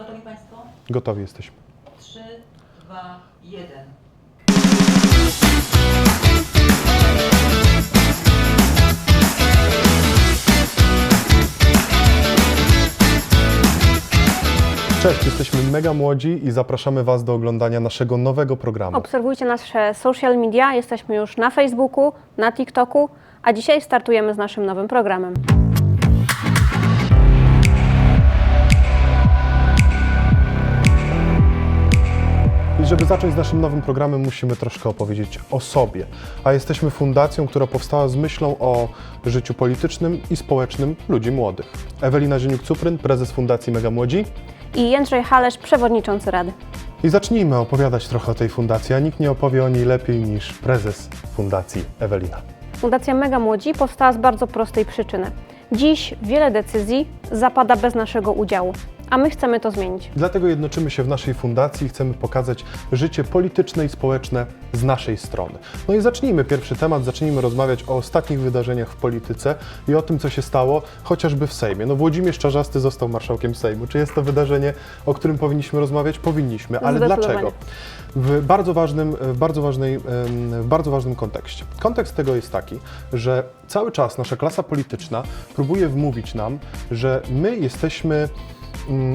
Gotowi Państwo? Gotowi jesteśmy. 3, 2, 1. Cześć, jesteśmy mega młodzi i zapraszamy Was do oglądania naszego nowego programu. Obserwujcie nasze social media, jesteśmy już na Facebooku, na TikToku, a dzisiaj startujemy z naszym nowym programem. Żeby zacząć z naszym nowym programem, musimy troszkę opowiedzieć o sobie. A jesteśmy fundacją, która powstała z myślą o życiu politycznym i społecznym ludzi młodych. Ewelina Zieniuk-Cupryn, prezes Fundacji Mega Młodzi. I Jędrzej Halesz, przewodniczący Rady. I zacznijmy opowiadać trochę o tej fundacji, a nikt nie opowie o niej lepiej niż prezes Fundacji Ewelina. Fundacja Mega Młodzi powstała z bardzo prostej przyczyny. Dziś wiele decyzji zapada bez naszego udziału, a my chcemy to zmienić. Dlatego jednoczymy się w naszej fundacji i chcemy pokazać życie polityczne i społeczne z naszej strony. No i zacznijmy pierwszy temat, zacznijmy rozmawiać o ostatnich wydarzeniach w polityce i o tym, co się stało chociażby w Sejmie. No Włodzimierz Czarzasty został marszałkiem Sejmu. Czy jest to wydarzenie, o którym powinniśmy rozmawiać? Powinniśmy, ale dlaczego? W bardzo ważnym, w bardzo ważnej, w bardzo ważnym kontekście. Kontekst tego jest taki, że cały czas nasza klasa polityczna próbuje wmówić nam, że my jesteśmy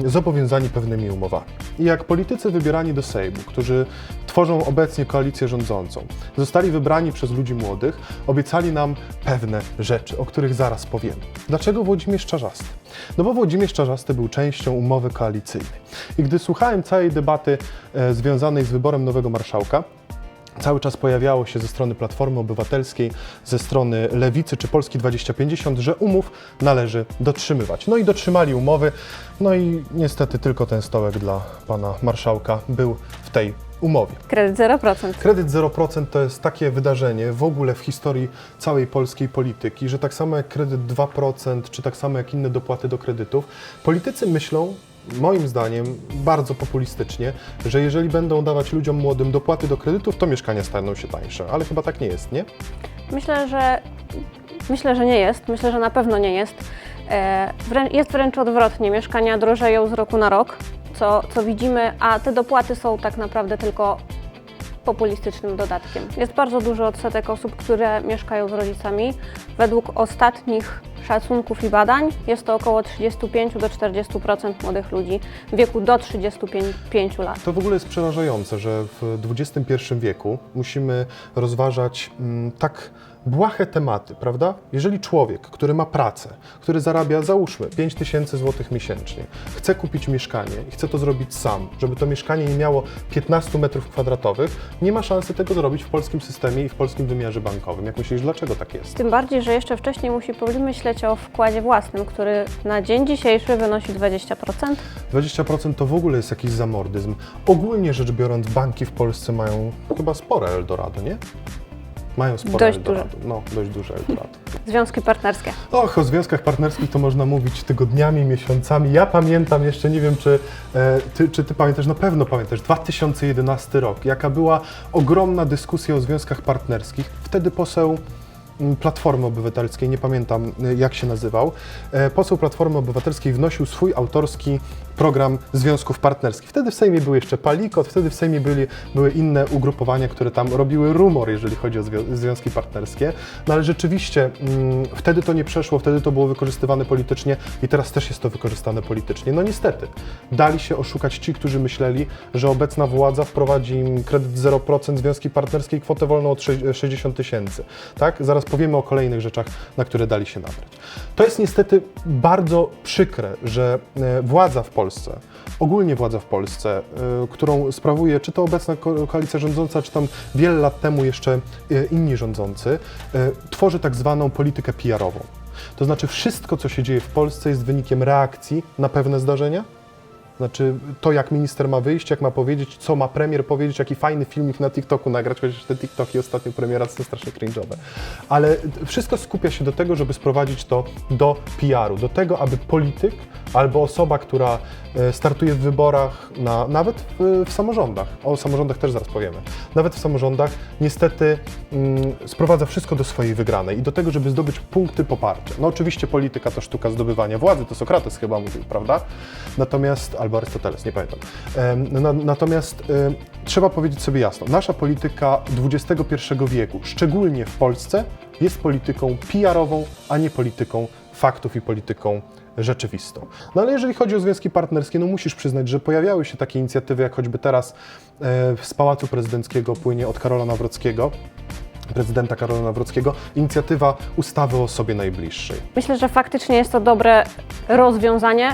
zobowiązani pewnymi umowami. I jak politycy wybierani do Sejmu, którzy tworzą obecnie koalicję rządzącą, zostali wybrani przez ludzi młodych, obiecali nam pewne rzeczy, o których zaraz powiemy. Dlaczego Włodzimierz Czarzasty? No bo Włodzimierz Czarzasty był częścią umowy koalicyjnej. I gdy słuchałem całej debaty e, związanej z wyborem nowego marszałka, Cały czas pojawiało się ze strony Platformy Obywatelskiej, ze strony Lewicy czy Polski 2050, że umów należy dotrzymywać. No i dotrzymali umowy, no i niestety tylko ten stołek dla pana marszałka był w tej umowie. Kredyt 0%. Kredyt 0% to jest takie wydarzenie w ogóle w historii całej polskiej polityki, że tak samo jak kredyt 2%, czy tak samo jak inne dopłaty do kredytów, politycy myślą, moim zdaniem, bardzo populistycznie, że jeżeli będą dawać ludziom młodym dopłaty do kredytów, to mieszkania staną się tańsze. Ale chyba tak nie jest, nie? Myślę, że myślę, że nie jest. Myślę, że na pewno nie jest. E, wrę- jest wręcz odwrotnie. Mieszkania drożeją z roku na rok, co, co widzimy, a te dopłaty są tak naprawdę tylko populistycznym dodatkiem. Jest bardzo duży odsetek osób, które mieszkają z rodzicami. Według ostatnich szacunków i badań jest to około 35 do 40% młodych ludzi w wieku do 35 lat. To w ogóle jest przerażające, że w XXI wieku musimy rozważać mm, tak błahe tematy, prawda? Jeżeli człowiek, który ma pracę, który zarabia, załóżmy, 5 tysięcy złotych miesięcznie, chce kupić mieszkanie i chce to zrobić sam, żeby to mieszkanie nie miało 15 metrów kwadratowych, nie ma szansy tego zrobić w polskim systemie i w polskim wymiarze bankowym. Jak myślisz, dlaczego tak jest? Tym bardziej, że jeszcze wcześniej musi pomyśleć o wkładzie własnym, który na dzień dzisiejszy wynosi 20%. 20% to w ogóle jest jakiś zamordyzm. Ogólnie rzecz biorąc, banki w Polsce mają chyba spore Eldorado, nie? Mają spore Dość Eldorado. No, dość duże Eldorado. Związki partnerskie. Och, o związkach partnerskich to można mówić tygodniami, miesiącami. Ja pamiętam jeszcze, nie wiem czy e, ty, czy ty pamiętasz, na pewno pamiętasz, 2011 rok, jaka była ogromna dyskusja o związkach partnerskich. Wtedy poseł mm, Platformy Obywatelskiej, nie pamiętam y, jak się nazywał, e, poseł Platformy Obywatelskiej wnosił swój autorski program związków partnerskich. Wtedy w Sejmie był jeszcze Palikot, wtedy w Sejmie byli, były inne ugrupowania, które tam robiły rumor, jeżeli chodzi o zwią- związki partnerskie. No ale rzeczywiście mm, wtedy to nie przeszło, wtedy to było wykorzystywane politycznie i teraz też jest to wykorzystane politycznie. No niestety, dali się oszukać ci, którzy myśleli, że obecna władza wprowadzi im kredyt 0%, związki partnerskie i kwotę wolną od sze- 60 tysięcy. Tak? Zaraz powiemy o kolejnych rzeczach, na które dali się nabrać. To jest niestety bardzo przykre, że e, władza w Polsce, ogólnie władza w Polsce, e, którą sprawuje czy to obecna ko- koalicja rządząca, czy tam wiele lat temu jeszcze e, inni rządzący, e, tworzy tak zwaną politykę PR-ową. To znaczy wszystko, co się dzieje w Polsce jest wynikiem reakcji na pewne zdarzenia, znaczy to, jak minister ma wyjść, jak ma powiedzieć, co ma premier powiedzieć, jaki fajny filmik na TikToku nagrać, chociaż te TikToki ostatnio premiera są strasznie cringe'owe. Ale wszystko skupia się do tego, żeby sprowadzić to do PR-u, do tego, aby polityk, albo osoba, która e, startuje w wyborach, na, nawet w, w samorządach, o samorządach też zaraz powiemy, nawet w samorządach niestety mm, sprowadza wszystko do swojej wygranej i do tego, żeby zdobyć punkty poparcia. No oczywiście polityka to sztuka zdobywania władzy, to Sokrates chyba mówił, prawda? Natomiast, albo Arystoteles, nie pamiętam. Natomiast em, trzeba powiedzieć sobie jasno, nasza polityka XXI wieku, szczególnie w Polsce, jest polityką PR-ową, a nie polityką faktów i polityką rzeczywistą. No ale jeżeli chodzi o związki partnerskie, no musisz przyznać, że pojawiały się takie inicjatywy, jak choćby teraz e, z Pałacu Prezydenckiego płynie od Karola Nawrockiego, prezydenta Karola Nawrockiego, inicjatywa ustawy o osobie najbliższej. Myślę, że faktycznie jest to dobre rozwiązanie,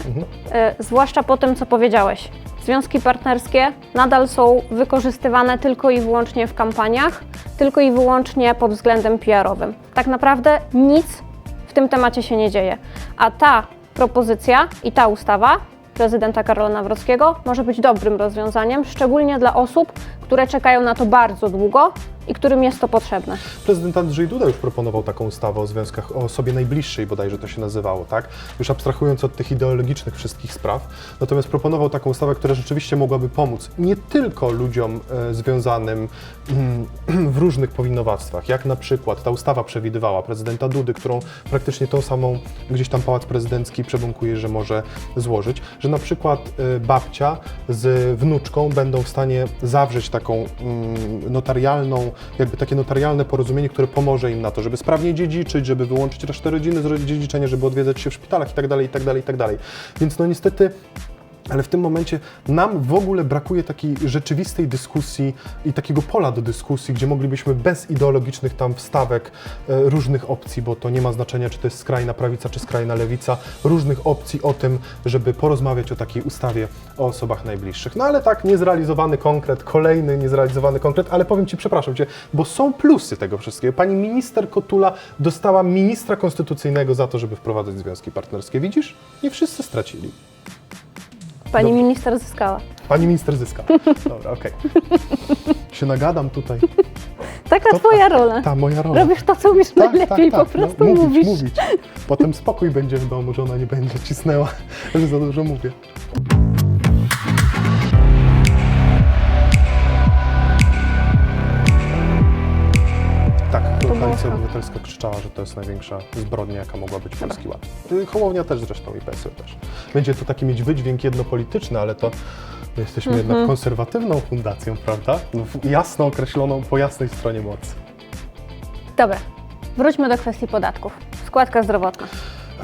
e, zwłaszcza po tym, co powiedziałeś. Związki partnerskie nadal są wykorzystywane tylko i wyłącznie w kampaniach, tylko i wyłącznie pod względem PR-owym. Tak naprawdę nic w tym temacie się nie dzieje. A ta propozycja i ta ustawa prezydenta Karola Nawrockiego może być dobrym rozwiązaniem, szczególnie dla osób, które czekają na to bardzo długo i którym jest to potrzebne. Prezydent Andrzej Duda już proponował taką ustawę o związkach, o osobie najbliższej bodajże to się nazywało, tak? Już abstrahując od tych ideologicznych wszystkich spraw. Natomiast proponował taką ustawę, która rzeczywiście mogłaby pomóc nie tylko ludziom e, związanym mm, w różnych powinowactwach, jak na przykład ta ustawa przewidywała prezydenta Dudy, którą praktycznie tą samą gdzieś tam Pałac Prezydencki przebąkuje, że może złożyć, że na przykład e, babcia z wnuczką będą w stanie zawrzeć taką mm, notarialną, jakby takie notarialne porozumienie, które pomoże im na to, żeby sprawnie dziedziczyć, żeby wyłączyć resztę rodziny z dziedziczenia, żeby odwiedzać się w szpitalach i tak dalej, i tak dalej, i tak dalej. Więc no niestety ale w tym momencie nam w ogóle brakuje takiej rzeczywistej dyskusji i takiego pola do dyskusji, gdzie moglibyśmy bez ideologicznych tam wstawek e, różnych opcji, bo to nie ma znaczenia, czy to jest skrajna prawica, czy skrajna lewica, różnych opcji o tym, żeby porozmawiać o takiej ustawie o osobach najbliższych. No ale tak, niezrealizowany konkret, kolejny niezrealizowany konkret, ale powiem Ci, przepraszam Cię, bo są plusy tego wszystkiego. Pani minister Kotula dostała ministra konstytucyjnego za to, żeby wprowadzać związki partnerskie. Widzisz? Nie wszyscy stracili. Pani Dobrze. minister zyskała. Pani minister zyska. Dobra, okej. Się nagadam tutaj. Taka To twoja ta- rola. Ta moja rola. Robisz to, co umiesz najlepiej, po prostu no, mówić, mówisz. mówić. Potem spokój będzie w domu, że ona nie będzie cisnęła, że za dużo mówię. Koalicja. Obywatelska krzyczała, że to jest największa zbrodnia, jaka mogła być Polski Ład. Y, Hołownia też zresztą i PSL też. Będzie to taki mieć wydźwięk jednopolityczny, ale to my jesteśmy Mhm. jednak konserwatywną fundacją, prawda? No, jasno określoną po jasnej stronie mocy. Dobra, wróćmy do kwestii podatków. Składka zdrowotna.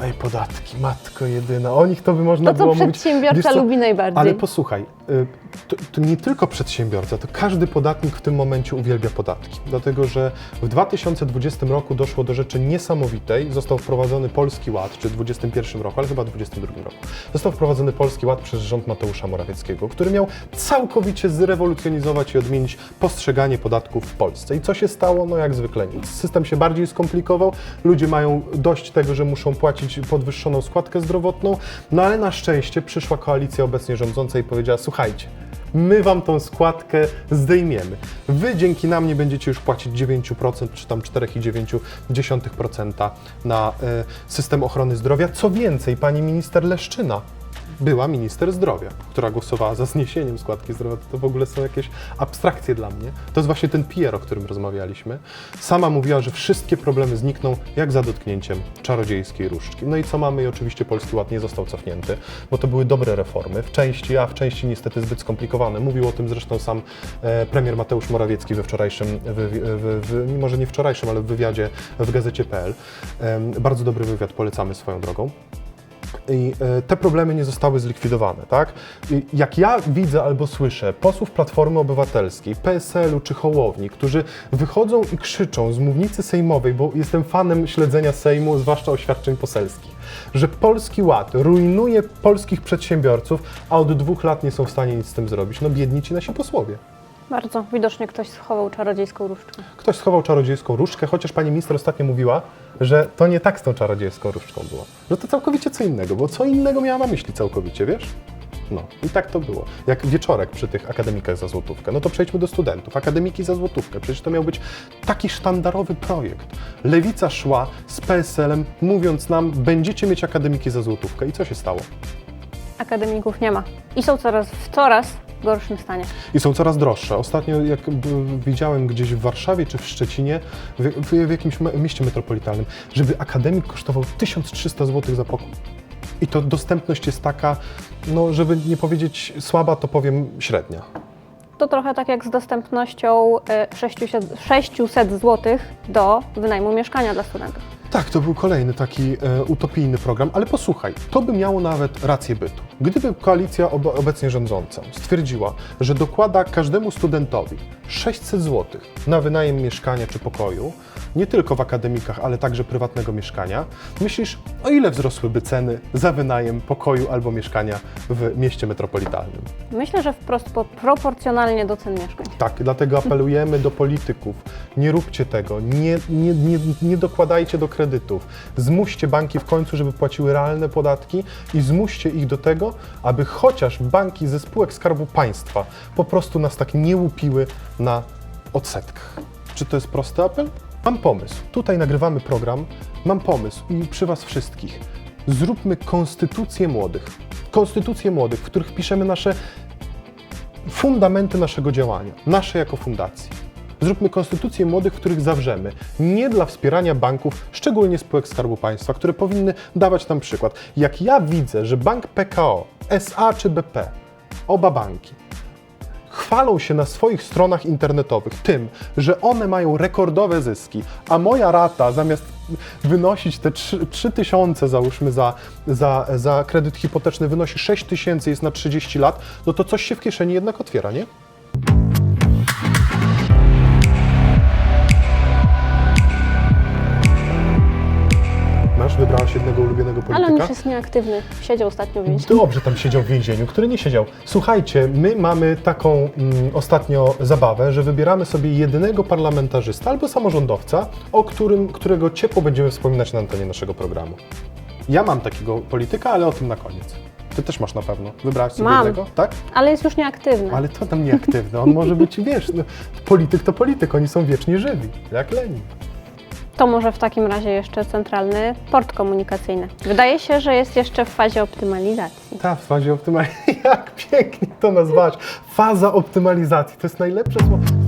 Ej, podatki, matko jedyna. O nich to by można To, było mówić. przedsiębiorca Wiesz co? lubi najbardziej. Ale posłuchaj, y, to, to nie tylko przedsiębiorca, to każdy podatnik w tym momencie uwielbia podatki. Dlatego, że w 2020 roku doszło do rzeczy niesamowitej. Został wprowadzony Polski Ład, czy w 2021 roku, ale chyba w 2022 roku. Został wprowadzony Polski Ład przez rząd Mateusza Morawieckiego, który miał całkowicie zrewolucjonizować i odmienić postrzeganie podatków w Polsce. I co się stało? No jak zwykle nic. System się bardziej skomplikował, ludzie mają dość tego, że muszą płacić podwyższoną składkę zdrowotną, no ale na szczęście przyszła koalicja obecnie rządząca i powiedziała, słuchajcie, my wam tą składkę zdejmiemy. Wy dzięki nam nie będziecie już płacić 9% czy tam 4,9% na e, system ochrony zdrowia. Co więcej, pani minister Leszczyna była minister zdrowia, która głosowała za zniesieniem składki zdrowotnej. To w ogóle są jakieś abstrakcje dla mnie. To jest właśnie ten PR, o którym rozmawialiśmy. Sama mówiła, że wszystkie problemy znikną jak za dotknięciem czarodziejskiej różdżki. No i co mamy? I oczywiście Polski Ład nie został cofnięty, bo to były dobre reformy, w części, a w części niestety zbyt skomplikowane. Mówił o tym zresztą sam e, premier Mateusz Morawiecki we wczorajszym, w, w, w, mimo że nie wczorajszym, ale w wywiadzie w gazecie.pl. Bardzo dobry wywiad, polecamy swoją drogą. I e, te problemy nie zostały zlikwidowane, tak? Jak ja widzę albo słyszę posłów Platformy Obywatelskiej, PSL-u czy Hołowni, którzy wychodzą i krzyczą z mównicy sejmowej, bo jestem fanem śledzenia Sejmu, zwłaszcza oświadczeń poselskich, że Polski Ład rujnuje polskich przedsiębiorców, a od dwóch lat nie są w stanie nic z tym zrobić. No biedni ci nasi posłowie. Bardzo. Widocznie ktoś schował czarodziejską różdżkę. Ktoś schował czarodziejską różdżkę, chociaż pani minister ostatnio mówiła, że to nie tak z tą czarodziejską różdżką było. Że to całkowicie co innego, bo co innego miała na myśli całkowicie, wiesz? No i tak to było. Jak wieczorek przy tych akademikach za złotówkę. No to przejdźmy do studentów. Akademiki za złotówkę. Przecież to miał być taki sztandarowy projekt. Lewica szła z PSL-em, mówiąc nam, będziecie mieć akademiki za złotówkę. I co się stało? akademików nie ma. I są coraz w coraz gorszym stanie. I są coraz droższe. Ostatnio, jak widziałem gdzieś w Warszawie czy w Szczecinie, w, w, jakimś mieście metropolitalnym, żeby akademik kosztował 1300 zł za pokój. I to dostępność jest taka, no żeby nie powiedzieć słaba, to powiem średnia. To trochę tak jak z dostępnością e, 600, 600 zł do wynajmu mieszkania dla studentów. Tak, to był kolejny taki e, utopijny program, ale posłuchaj, to by miało nawet rację bytu. Gdyby koalicja ob obecnie rządząca stwierdziła, że dokłada każdemu studentowi 600 zł na wynajem mieszkania czy pokoju, nie tylko w akademikach, ale także prywatnego mieszkania, myślisz, o ile wzrosłyby ceny za wynajem pokoju albo mieszkania w mieście metropolitalnym? Myślę, że wprost po- proporcjonalnie do cen mieszkań. Tak, dlatego apelujemy do polityków. Nie róbcie tego, nie, nie, nie, nie dokładajcie do kredytów. Zmuście banki w końcu, żeby płaciły realne podatki i zmuście ich do tego, aby chociaż banki ze spółek Skarbu Państwa po prostu nas tak nie łupiły na odsetkach. Czy to jest prosty apel? Mam pomysł. Tutaj nagrywamy program. Mam pomysł i przy Was wszystkich. Zróbmy konstytucję młodych. Konstytucję młodych, w których piszemy nasze fundamenty naszego działania, nasze jako fundacji. Zróbmy konstytucje młodych, których zawrzemy. Nie dla wspierania banków, szczególnie spółek Skarbu Państwa, które powinny dawać nam przykład. Jak ja widzę, że bank PKO, SA czy BP, oba banki, chwalą się na swoich stronach internetowych tym, że one mają rekordowe zyski, a moja rata zamiast wynosić te 3 3000 załóżmy za, za, za kredyt hipoteczny wynosi 6 tysięcy, jest na 30 lat, no to coś się w kieszeni jednak otwiera, nie? Masz, jednego ulubionego polityka? Ale on już jest nieaktywny. Siedział ostatnio w więzieniu. Dobrze tam siedział w więzieniu, który nie siedział. Słuchajcie, my mamy taką mm, ostatnio zabawę, że wybieramy sobie jedynego parlamentarzysta albo samorządowca, o którym, którego ciepło będziemy wspominać na antenie naszego programu. Ja mam takiego polityka, ale o tym na koniec. Ty też masz na pewno. Wybrałaś sobie Mam. jednego, tak? Ale jest już nieaktywny. Ale to tam nieaktywny. On może być, wiesz, no, polityk to polityk, oni są wiecznie żywi, jak Lenin. To może w takim razie jeszcze centralny port komunikacyjny. Wydaje się, że jest jeszcze w fazie optymalizacji. Ta w fazie optymalizacji, jak pięknie to nazwać. Faza optymalizacji, to jest najlepsze słowo.